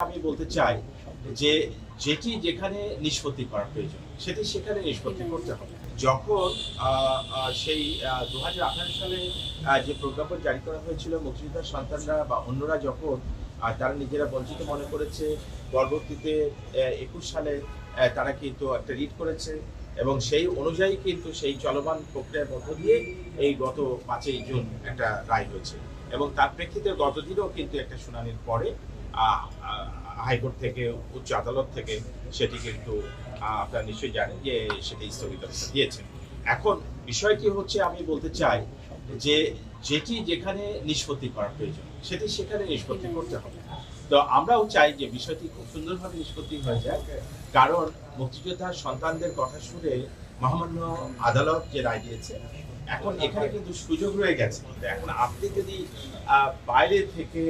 আমি বলতে চাই যে যেটি যেখানে নিষ্পত্তি করা প্রয়োজন সেটি সেখানে নিষ্পত্তি করতে হবে। যখন সেই দু হাজার আঠারো সালে যে প্রজ্ঞাপন জারি করা হয়েছিল মুক্তিযোদ্ধার সন্তানরা বা অন্যরা যখন তারা নিজেরা বঞ্চিত মনে করেছে পরবর্তীতে একুশ সালে তারা কিন্তু একটা রিট করেছে এবং সেই অনুযায়ী কিন্তু সেই চলমান প্রক্রিয়ার মধ্য দিয়ে এই গত পাঁচই জুন একটা রায় হয়েছে এবং তার প্রেক্ষিতে গতদিনও কিন্তু একটা শুনানির পরে হাইকোর্ট থেকে, উচ্চ আদালত থেকে সেটি কিন্তু আপনারা নিশ্চয়ই জানেন যে সেটি স্থগিতাদেশ দিয়েছেন। এখন বিষয়টি হচ্ছে, আমি বলতে চাই যে যেটি যেখানে নিষ্পত্তি করা প্রয়োজন, সেটি সেখানে নিষ্পত্তি করতে হবে। তো আমরাও চাই যে বিষয়টি খুব সুন্দরভাবে নিষ্পত্তি হয়ে যায় কারণ মুক্তিযোদ্ধার সন্তানদের কথা শুনে মহামান্য আদালত যে রায় দিয়েছে, এখন এখানে কিন্তু সুযোগ রয়ে গেছে। এখন আপনি যদি বাইরে থেকে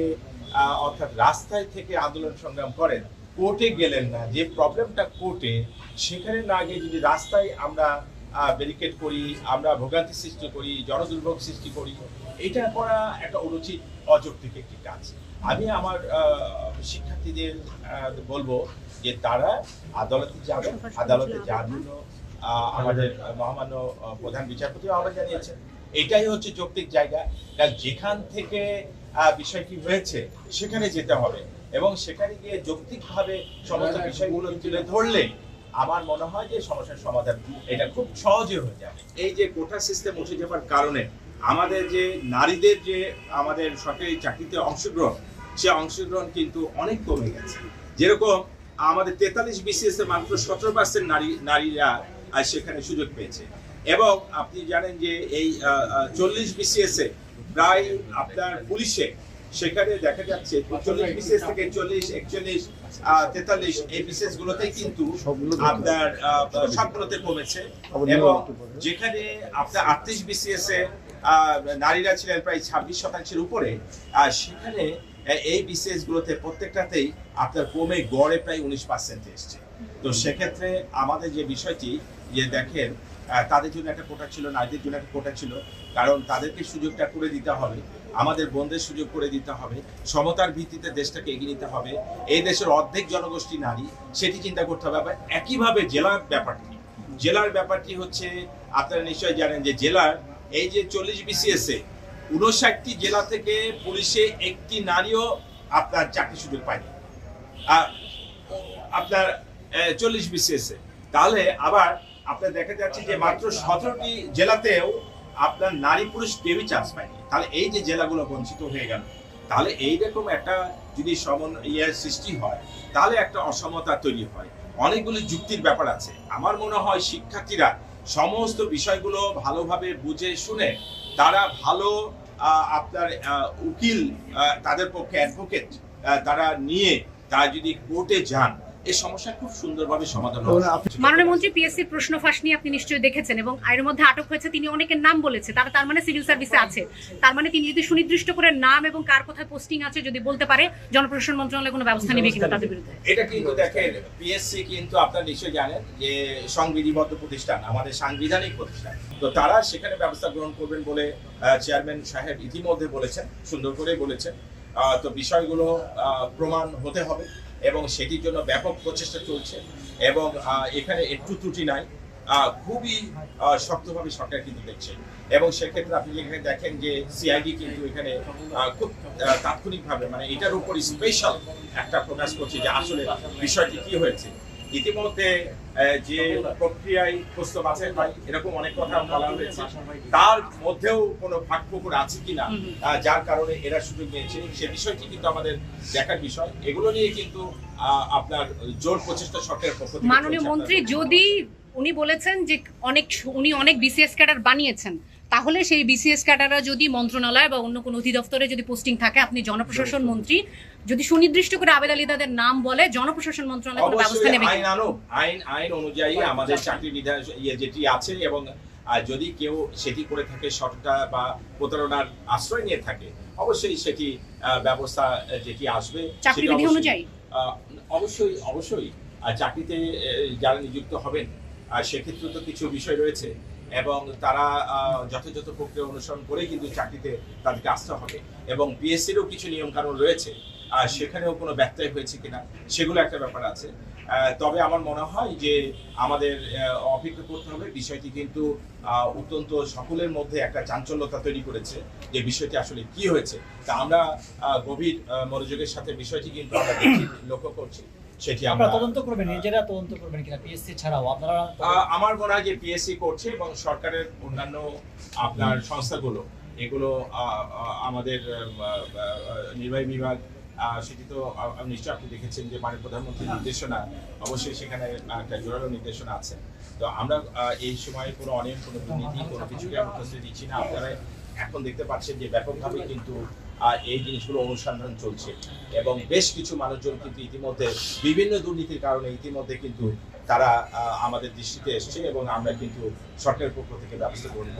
অর্থাৎ রাস্তায় থেকে আন্দোলন সংগ্রাম করেন কোর্টে গেলেন না। যে প্রবলেমটা কোর্টে সেখানে না গিয়ে যদি রাস্তায় আমরা ব্যারিকেড করি আমরা ভোগান্তি সৃষ্টি করি জনদুর্ভোগ সৃষ্টি করি এটা করা একটা অনুচিত অযৌক্তিক একটি কাজ। আমি আমার শিক্ষার্থীদের বলব যে তারা আদালতে যাবেন আদালতে যাওয়ার জন্য আমাদের মহামান্য প্রধান বিচারপতিও আহ্বান জানিয়েছেন। এটাই হচ্ছে যৌক্তিক জায়গা। কারণ যেখান থেকে বিষয়টি হয়েছে, সেখানে যেতে হবে। এবং সেখানে গিয়ে যৌক্তিকভাবে সমস্ত বিষয়গুলো তুলে ধরলে আমার মনে হয় যে সমস্যার সমাধান এটা খুব সহজে হয়ে যাবে। এই যে কোটা সিস্টেম উঠে যাওয়ার কারণে আমাদের যে নারীদের যে আমাদের সরকারি চাকরিতে অংশগ্রহণ, সে অংশগ্রহণ কিন্তু অনেক কমে গেছে। যেরকম আমাদের তেতাল্লিশ বিসিএস এ মাত্র সতেরো পার্সেন্ট নারী, নারীরা সেখানে সুযোগ পেয়েছে। এবং আপনি জানেন যে এই চল্লিশ বিসিএস এ প্রায় আপনার পুলিশে সেখানে দেখা যাচ্ছে চল্লিশ বিসিএস থেকে চল্লিশ একচল্লিশ তেতাল্লিশ এই বিসিএস গুলোতেই কিন্তু আপনার সবগুলোতে কমেছে। এবং যেখানে আপনার আটত্রিশ বিসিএস এ নারীরা ছিলেন প্রায় ছাব্বিশ শতাংশের উপরে আর সেখানে এই বিসিএস গুলোতে প্রত্যেকটাতেই আপনার কমে গড়ে প্রায় উনিশ পার্সেন্ট এসছে। তো সেক্ষেত্রে আমাদের যে বিষয়টি যে দেখেন তাদের জন্য একটা কোটা ছিল, নারীদের জন্য একটা কোটা ছিল। কারণ তাদেরকে সুযোগটা করে দিতে হবে, আমাদের বোনদের সুযোগ করে দিতে হবে, সমতার ভিত্তিতে দেশটাকে এগিয়ে নিতে হবে। এই দেশের অর্ধেক জনগোষ্ঠী নারী, সেটি চিন্তা করতে হবে। আবার একইভাবে জেলার ব্যাপারটি জেলার ব্যাপারটি হচ্ছে, আপনারা নিশ্চয়ই জানেন যে জেলার এই যে চল্লিশ বিসিএস উনষাটটি জেলা থেকে পুলিশে একটি নারীও আপনার চাকরি সুযোগ পায়নি। আপনার চল্লিশ বিসিএস তাহলে আবার আপনার দেখা যাচ্ছে যে মাত্র সতেরোটি জেলাতেও আপনার নারী পুরুষ কেউই চান্স পায়নি। তাহলে এই যে জেলাগুলো বঞ্চিত হয়ে গেল, তাহলে এইরকম একটা যদি সমন ইয়ের সৃষ্টি হয়, তাহলে একটা অসমতা তৈরি হয়। অনেকগুলি যুক্তির ব্যাপার আছে। আমার মনে হয় শিক্ষার্থীরা সমস্ত বিষয়গুলো ভালোভাবে বুঝে শুনে তারা ভালো আপনার উকিল তাদের পক্ষে অ্যাডভোকেট তারা নিয়ে তারা যদি কোর্টে যান এই সমস্যা খুব সুন্দরভাবে সমাধান হবে। মাননীয় মন্ত্রী পিএসসির প্রশ্ন ফাঁস নিয়ে আপনি নিশ্চয়ই দেখেছেন এবং আইনের মধ্যে আটক হয়েছে তিনি অনেকের নাম বলেছে তারা তার মানে সিভিল সার্ভিসে আছে। তার মানে তিনি যদি সুনির্দিষ্ট করে নাম এবং কার কোথায় পোস্টিং আছে যদি বলতে পারে জনপ্রশাসন মন্ত্রণালয় কোনো ব্যবস্থা নেবে কিনা তাদের বিরুদ্ধে? এটা কিন্তু দেখেন পিএসসি কিন্তু আপনারা নিশ্চয়ই জানেন যে সংবিধিবদ্ধ প্রতিষ্ঠান আমাদের সাংবিধানিক প্রতিষ্ঠান। তো তারা সেখানে ব্যবস্থা গ্রহণ করবেন বলে চেয়ারম্যান সাহেব ইতিমধ্যে বলেছেন সুন্দর করে বলেছেন। তো বিষয়গুলো প্রমাণ হতে হবে এবং সেটির জন্য ব্যাপক প্রচেষ্টা চলছে এবং এখানে একটু ত্রুটি নাই। খুবই শক্তভাবে সরকার কিন্তু দেখছে এবং সেক্ষেত্রে আপনি যেখানে দেখেন যে সিআইডি কিন্তু এখানে খুব তাৎক্ষণিকভাবে মানে এটার উপর স্পেশাল একটা প্রকাশ করছে যে আসলে বিষয়টি কি হয়েছে। ইতিমধ্যে যে প্রক্রিয়ায় প্রস্তাব আছে এরকম অনেক কথা বলা হয়েছে তার মধ্যেও কোনো ফাঁক পুকুর আছে কিনা যার কারণে এরা সুযোগ নিয়েছে সে বিষয়টি কিন্তু আমাদের দেখার বিষয়। এগুলো নিয়ে কিন্তু আহ, আপনার জোর প্রচেষ্টা সরকারের পক্ষ থেকে মাননীয় মন্ত্রী যদি উনি বলেছেন যে অনেক উনি অনেক বিসিএস ক্যাডার বানিয়েছেন। তাহলে সেই বিসিএস ক্যাডাররা যদি মন্ত্রণালয় বা অন্য কোনো অধিদপ্তরে যদি পোস্টিং থাকে আপনি জনপ্রশাসন মন্ত্রী যদি সুনির্দিষ্ট করে আবেদ আলী তাদের নাম বলে জনপ্রশাসন মন্ত্রণালয় কোনো ব্যবস্থা নেবে আইন? আইন আইন অনুযায়ী আমাদের চাকরি বিধান ইয়ে যেটি আছে এবং যদি কেউ সেটি করে থাকে সততা বা প্রতারণার আশ্রয় নিয়ে থাকে অবশ্যই সেটি ব্যবস্থা যেটি আসবে চাকরি বিধি অনুযায়ী? অবশ্যই অবশ্যই আর চাকরিতে যারা নিযুক্ত হবেন আর সেক্ষেত্রে তো কিছু বিষয় রয়েছে। এবং তারা যথাযথ প্রক্রিয়া অনুসরণ করে কিন্তু চাকরিতে তাদেরকে আসতে হবে। এবং বিএসসিরও কিছু নিয়ম কানুন রয়েছে। আহ, সেখানেও কোনো ব্যত্যয় হয়েছে কিনা সেগুলো একটা ব্যাপার আছে। তবে আমার মনে হয় যে আমাদের অপেক্ষা করতে হবে। বিষয়টি কিন্তু অত্যন্ত সকলের মধ্যে একটা চাঞ্চল্যতা তৈরি করেছে যে বিষয়টি আসলে কি হয়েছে। তা আমরা গভীর মনোযোগের সাথে বিষয়টি কিন্তু আমরা লক্ষ্য করছি। সেটি আমরা তদন্ত করবেন নিজেরা তদন্ত করবেন কিনা পিএসসি ছাড়াও? আপনারা আমার মনে হয় যে পিএসসি করছে এবং সরকারের অন্যান্য আপনার সংস্থাগুলো এগুলো আমাদের নির্বাহী বিভাগ সেটি তো আহ, নিশ্চয়ই আপনি দেখেছেন যে মাননীয় প্রধানমন্ত্রীর নির্দেশনা অবশ্যই সেখানে একটা জোরালো নির্দেশনা আছে। তো আমরা এই সময় কোনো অনিয়ম কোনো দুর্নীতি কোনো কিছুকে আমরা দিচ্ছি না। আপনারা এখন দেখতে পাচ্ছেন যে ব্যাপকভাবে কিন্তু আহ, এই জিনিসগুলো অনুসন্ধান চলছে। এবং বেশ কিছু মানুষজন কিন্তু ইতিমধ্যে বিভিন্ন দুর্নীতির কারণে ইতিমধ্যে কিন্তু তারা আমাদের দৃষ্টিতে এসছে এবং আমরা কিন্তু সরকারের পক্ষ থেকে ব্যবস্থা করছি।